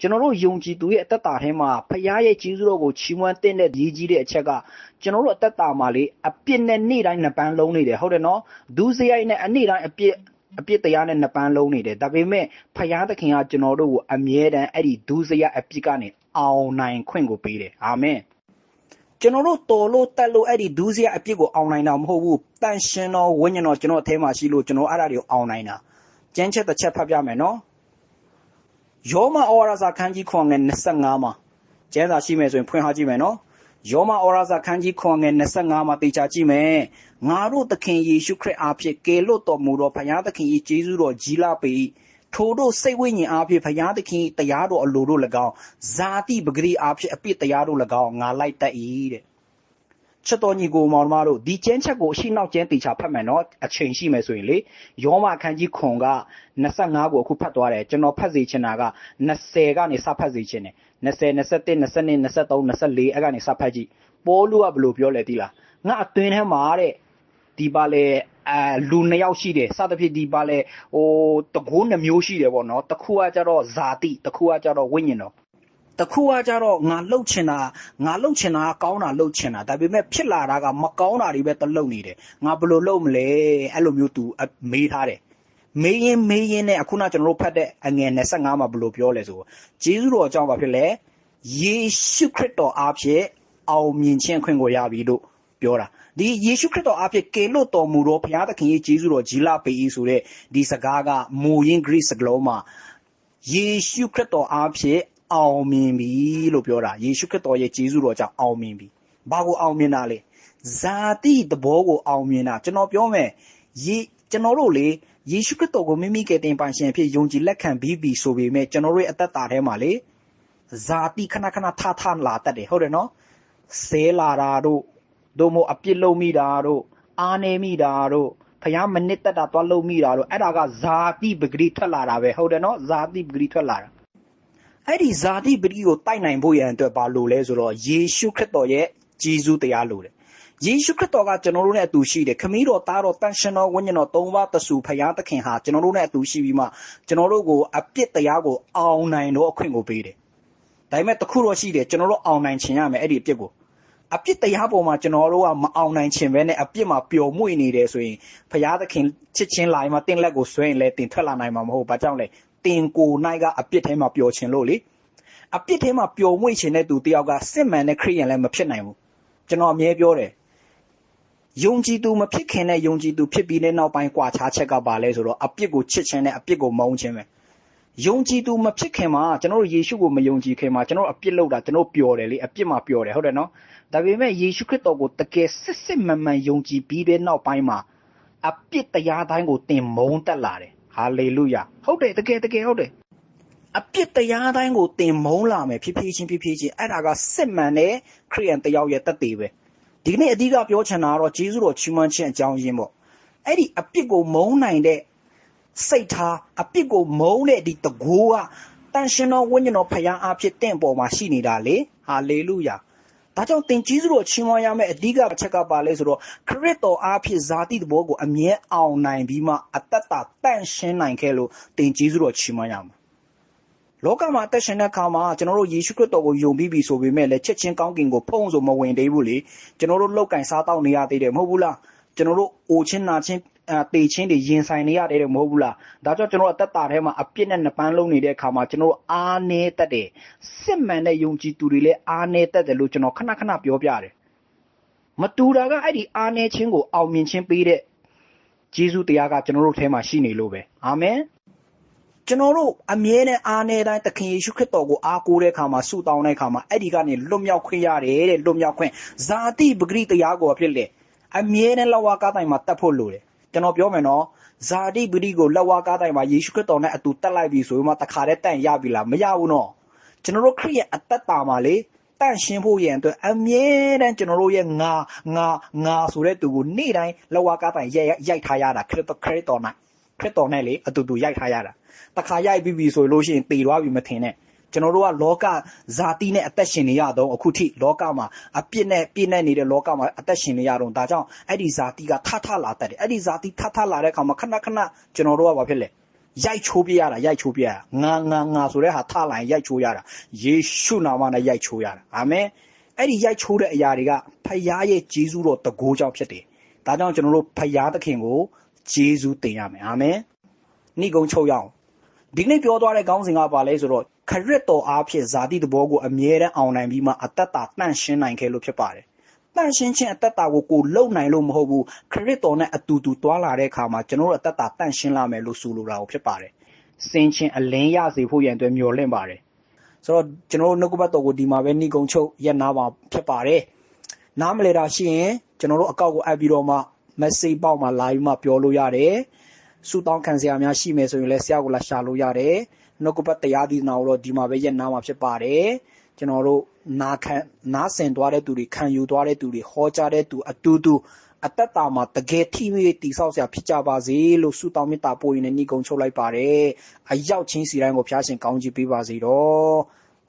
ကျွန်တော်တို့ယုံကြည်သူရဲ့အသက်တာထဲမှာဖခင်ရဲ့ကြီးစွတော်ကိုချီးမွမ်းတဲ့ရည်ကြီးတဲ့အချက်ကကျွန်တော်တို့အသက်တာမှာလေအပြစ်နဲ့နေ့တိုင်းနှစ်ပန်းလုံးနေတယ်ဟုတ်တယ်နော်ဒုစရိုက်နဲ့အနေ့တိုင်းအပြစ်အပြစ်တရားနဲ့နှစ်ပန်းလုံးနေတယ်ဒါပေမဲ့ဖခင်သခင်ကကျွန်တော်တို့ကိုအမြဲတမ်းအဲ့ဒီဒုစရိုက်အပြစ်ကနေအောင်နိုင်ခွင့်ကိုပေးတယ်အာမင်ကျွန်တော်တို့တော်လို့တက်လို့အဲ့ဒီဒုစရိုက်အပြစ်ကိုအောင်နိုင်တာမဟုတ်ဘူးတန်ရှင်တော်ဝိညာဉ်တော်ကျွန်တော်အထဲမှာရှိလို့ကျွန်တော်အဲ့ဒါတွေကိုအောင်နိုင်တာကျမ်းချက်တစ်ချက်ဖတ်ပြမယ်နော် ယောမဩဝါဒစာခန်းကြီးခွန်ငယ်25မှာကျမ်းစာရှိမယ်ဆိုရင်ဖွင့်ထားကြည့်မယ်နော်ယောမဩဝါဒစာခန်းကြီးခွန်ငယ်25မှာတေချာကြည့်မယ်ငါတို့သခင်ယေရှုခရစ်အားဖြင့်ကယ်လွတ်တော်မူသောဘုရားသခင်၏ကျေးဇူးတော်ကြီးလာပေ၏ထိုတို့စိတ်ဝိညာဉ်အားဖြင့်ဘုရားသခင်၏တရားတော်အလိုတို့၎င်းဇာတိပဂရိအားဖြင့်အပြစ်တရားတို့၎င်းငါလိုက်တတ်၏တဲ့ ချက်တော်ညီကိုမောင်နှမတို့ဒီကျမ်းချက်ကိုအရှိနောက်ကျမ်းတေချာဖတ်မယ်နော်အချိန်ရှိမယ်ဆိုရင်လေယောမအခန်းကြီးခွန်က25ကိုအခုဖတ်သွားတယ်ကျွန်တော်ဖတ်စီချင်တာက20ကနေစဖတ်စီချင်တယ်20 21 22 23 24အဲ့ကနေစဖတ်ကြည့်ပိုးလူကဘယ်လိုပြောလဲသိလားငါအတွင်းထဲမှာတဲ့ဒီပါလေအာလူနှစ်ယောက်ရှိတယ်စသဖြင့်ဒီပါလေဟိုတကိုးနှမျိုးရှိတယ်ပေါ့နော်တစ်ခုကကြတော့ဇာတိတစ်ခုကကြတော့ဝိညာဉ်တော် တခုကကြတော့ငါလှုပ်ချင်တာငါလှုပ်ချင်တာကောင်းတာလှုပ်ချင်တာဒါပေမဲ့ဖြစ်လာတာကမကောင်းတာတွေပဲတလှုပ်နေတယ်ငါဘယ်လိုလှုပ်မလဲအဲ့လိုမျိုး तू မေးထားတယ်မေးရင်မေးရင်နဲ့အခုနကျွန်တော်တို့ဖတ်တဲ့အငယ်25မှာဘယ်လိုပြောလဲဆိုဂျေဇုတော်အကြောင်းဘာဖြစ်လဲယေရှုခရစ်တော်အားဖြင့်အောင်မြင်ခြင်းခွင့်ကိုရပြီလို့ပြောတာဒီယေရှုခရစ်တော်အားဖြင့်ကယ်လွတ်တော်မူသောဘုရားသခင်ရဲ့ဂျေဇုတော်ကြီးလာပေ၏ဆိုတဲ့ဒီစကားကမူရင်း Greek စကားလုံးမှာယေရှုခရစ်တော်အားဖြင့် အောင်မြင်ပြီလို့ပြောတာယေရှုခရစ်တော်ရဲ့ဂျေဇုတော်ကြောင့်အောင်မြင်ပြီဘာကိုအောင်မြင်တာလဲဇာတိသဘောကိုအောင်မြင်တာကျွန်တော်ပြောမယ်ယေကျွန်တော်တို့လေယေရှုခရစ်တော်ကိုမိမိကယ်တင်ပိုင်ရှင်အဖြစ်ယုံကြည်လက်ခံပြီးပြီဆိုပေမဲ့ကျွန်တော်တို့ရဲ့အသက်တာထဲမှာလေဇာတိခဏခဏထထလာတတ်တယ်ဟုတ်တယ်နော်ဆဲလာတာတို့တို့မို့အပြစ်လုံးမိတာတို့အားနေမိတာတို့ဖျားမနစ်တက်တာသွားလုံးမိတာတို့အဲ့ဒါကဇာတိပဂရိထွက်လာတာပဲဟုတ်တယ်နော်ဇာတိပဂရိထွက်လာတာ အဲ့ဒီဇာတိပဂရိကိုတိုက်နိုင်ဖို့ရန်အတွက်ဘာလို့လဲဆိုတော့ယေရှုခရစ်တော်ရဲ့ဂျေဇုတရားလို့တယ်ယေရှုခရစ်တော်ကကျွန်တော်တို့နဲ့အတူရှိတယ်ခမည်းတော်သားတော်တန်ရှင်တော်ဝိညာဉ်တော်သုံးပါးတဆူဖရာသခင်ဟာကျွန်တော်တို့နဲ့အတူရှိပြီးမှကျွန်တော်တို့ကိုအပြစ်တရားကိုအောင်နိုင်တော့အခွင့်ကိုပေးတယ်ဒါပေမဲ့တခုတော့ရှိတယ်ကျွန်တော်တို့အောင်နိုင်ခြင်းရမယ်အဲ့ဒီအပြစ်ကိုအပြစ်တရားပေါ်မှာကျွန်တော်တို့ကမအောင်နိုင်ခြင်းပဲနဲ့အပြစ်မှာပျော်မွေ့နေတယ်ဆိုရင်ဖရာသခင်ချစ်ချင်းလာရင်မှတင့်လက်ကိုဆွဲရင်လည်းတင်ထွက်လာနိုင်မှာမဟုတ်ဘာကြောင့်လဲ တင်ကိုနိုင်ကအပြစ်ထဲမှာပျော်ခြင်းလို့လေအပြစ်ထဲမှာပျော်မွေ့ခြင်းတဲ့သူတယောက်ကစစ်မှန်တဲ့ခရိယန်လည်းမဖြစ်နိုင်ဘူးကျွန်တော်အမြဲပြောတယ်ယုံကြည်သူမဖြစ်ခင်နဲ့ယုံကြည်သူဖြစ်ပြီးတဲ့နောက်ပိုင်းကွာခြားချက်ကပါလဲဆိုတော့အပြစ်ကိုချစ်ခြင်းနဲ့အပြစ်ကိုမုန်းခြင်းပဲယုံကြည်သူမဖြစ်ခင်မှာကျွန်တော်တို့ယေရှုကိုမယုံကြည်ခင်မှာကျွန်တော်အပြစ်လုပ်တာကျွန်တော်ပျော်တယ်လေအပြစ်မှာပျော်တယ်ဟုတ်တယ်နော်ဒါပေမဲ့ယေရှုခရစ်တော်ကိုတကယ်စစ်စစ်မှန်မှန်ယုံကြည်ပြီးတဲ့နောက်ပိုင်းမှာအပြစ်တရားတိုင်းကိုသင်မုန်းတက်လာတယ် ဟာလေလုယာဟုတ်တယ်တကယ်တကယ်ဟုတ်တယ်အပြစ်တရားတိုင်းကိုသင်မုန်းလာမယ်ဖြည်းဖြည်းချင်းဖြည်းဖြည်းချင်းအဲ့ဒါကစစ်မှန်တဲ့ခရိယန်တယောက်ရဲ့တက်သေးပဲဒီကနေ့အဓိကပြောချင်တာကတော့ဂျေဇုတော်ချီးမွမ်းခြင်းအကြောင်းရင်းပေါ့အဲ့ဒီအပြစ်ကိုမုန်းနိုင်တဲ့စိတ်ထားအပြစ်ကိုမုန်းတဲ့ဒီတကိုးကတန်ရှင်တော်ဝိညာဉ်တော်ဖခင်အဖြစ်တင့်ပေါ်မှာရှိနေတာလေဟာလေလုယာ ဒါကြောင့်သင်ကြီးစုတော်ချီးမွမ်းရမယ့်အဓိကအချက်ကပါလဲဆိုတော့ခရစ်တော်အားဖြင့်ဇာတိတဘောကိုအမြဲအောင်နိုင်ပြီးမှအသက်တာတန့်ရှင်းနိုင်ခဲ့လို့သင်ကြီးစုတော်ချီးမွမ်းရမှာလောကမှာအသက်ရှင်တဲ့အခါမှာကျွန်တော်တို့ယေရှုခရစ်တော်ကိုယုံပြီးပြီဆိုပေမဲ့လည်းချက်ချင်းကောင်းကင်ကိုဖုံးဆိုမဝင်သေးဘူးလေကျွန်တော်တို့လောက်ကင်စားတော့နေရသေးတယ်မဟုတ်ဘူးလားကျွန်တော်တို့အိုချင်းနာချင်းအဲ တေချင်းတွေရင်ဆိုင်နေရတယ်မဟုတ်ဘူးလားဒါကြောင့်ကျွန်တော်အသက်တာထဲမှာအပြစ်နဲ့နှစ်ပန်းလုံးနေတဲ့အခါမှာကျွန်တော်အားနေတတ်တယ်စစ်မှန်တဲ့ယုံကြည်သူတွေလည်းအားနေတတ်တယ်လို့ကျွန်တော်ခဏခဏပြောပြတယ်မတူတာကအဲ့ဒီအားနေခြင်းကိုအောင်မြင်ခြင်းပေးတဲ့ဂျေဇုတရားကကျွန်တော်တို့ထဲမှာရှိနေလို့ပဲအာမင်ကျွန်တော်တို့အမြဲတမ်းအားနေတိုင်းသခင်ယေရှုခရစ်တော်ကိုအားကိုးတဲ့အခါမှာဆုတောင်းတဲ့အခါမှာအဲ့ဒီကနေလွတ်မြောက်ခွင့်ရတယ်တဲ့လွတ်မြောက်ခွင့်ဇာတိပဂရိတရားကိုဖြစ်လေအမြဲတမ်းလောက်ဝါကားတိုင်မှာတတ်ဖို့လိုတယ် ကျွန်တော်ပြောမယ်နော်ဇာတိပတိကိုလက်ဝါးကားတိုင်မှာယေရှုခရစ်တော်နဲ့အတူတက်လိုက်ပြီဆိုမှတခါတည်းတန့်ရပြီလားမရဘူးနော်ကျွန်တော်တို့ခရစ်ရဲ့အသက်တာမှာလေတန့်ရှင်းဖို့ရန်အတွက်အမြဲတမ်းကျွန်တော်တို့ရဲ့ငါငါငါဆိုတဲ့သူကိုနေ့တိုင်းလက်ဝါးကားတိုင်ရိုက်ရိုက်ထားရတာခရစ်တော်ခရစ်တော်နဲ့ခရစ်တော်နဲ့လေအတူတူရိုက်ထားရတာတခါရိုက်ပြီးပြီဆိုလို့ရှိရင်တည်သွားပြီမထင်နဲ့ ကျွန်တော်တို့ကလောကဇာတိနဲ့အသက်ရှင်နေရတော့အခုထိလောကမှာအပြစ်နဲ့ပြည့်နေနေတဲ့လောကမှာအသက်ရှင်နေရတော့ဒါကြောင့်အဲ့ဒီဇာတိကထထလာတတ်တယ်အဲ့ဒီဇာတိထထလာတဲ့အခါမှာခဏခဏကျွန်တော်တို့ကဘာဖြစ်လဲရိုက်ချိုးပြရတာရိုက်ချိုးပြရတာငါငါငါဆိုတဲ့ဟာထလာရင်ရိုက်ချိုးရတာယေရှုနာမနဲ့ရိုက်ချိုးရတာအာမင်အဲ့ဒီရိုက်ချိုးတဲ့အရာတွေကဖခင်ရဲ့ဂျေဇုတော်တကိုးကြောင့်ဖြစ်တယ်ဒါကြောင့်ကျွန်တော်တို့ဖခင်သခင်ကိုဂျေဇုတင်ရမယ်အာမင်နှိကုံချုပ်ရအောင်ဒီကနေ့ပြောသွားတဲ့ခေါင်းစဉ်ကပါလဲဆိုတော့ ခရစ်တော်အားဖြင့်ဇာတိတဘောကိုအမြဲတမ်းအောင်နိုင်ပြီးမှအသက်တာတန့်ရှင်းနိုင်ခဲ့လို့ဖြစ်ပါတယ်တန့်ရှင်းခြင်းအသက်တာကိုကိုလုံနိုင်လို့မဟုတ်ဘူးခရစ်တော်နဲ့အတူတူတွာလာတဲ့အခါမှာကျွန်တော်တို့အသက်တာတန့်ရှင်းလာမယ်လို့ဆိုလိုတာကိုဖြစ်ပါတယ်စင်ချင်းအလင်းရစေဖို့ရန်အတွက်မျှော်လင့်ပါတယ်ဆိုတော့ကျွန်တော်တို့နှုတ်ကပတ်တော်ကိုဒီမှာပဲနှိကုံချုပ်ရက်နာပါဖြစ်ပါတယ်နားမလဲတာရှိရင်ကျွန်တော်တို့အကောက်ကိုအပ်ပြီးတော့မှ message ပေါက်မှာလာပြီးမှပြောလို့ရတယ် ဆူတောင်းခံစရာများရှိမယ်ဆိုရင်လည်းဆရာကိုလာရှာလို့ရတယ်နှုတ်ကပတ်တရားဒီနာကိုတော့ဒီမှာပဲရက်နာမှာဖြစ်ပါတယ်ကျွန်တော်တို့နာခံနာဆင်သွားတဲ့သူတွေခံယူသွားတဲ့သူတွေဟောကြားတဲ့သူအတူတူအသက်တာမှာတကယ်ထိမိတိဆောက်စရာဖြစ်ကြပါစေလို့ဆုတောင်းမေတ္တာပို့ရင်းနဲ့ညီကုံချုပ်လိုက်ပါတယ်အရောက်ချင်းစီတိုင်းကိုဖျားရှင်ကောင်းချီးပေးပါစေတော့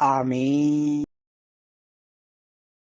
အာမင်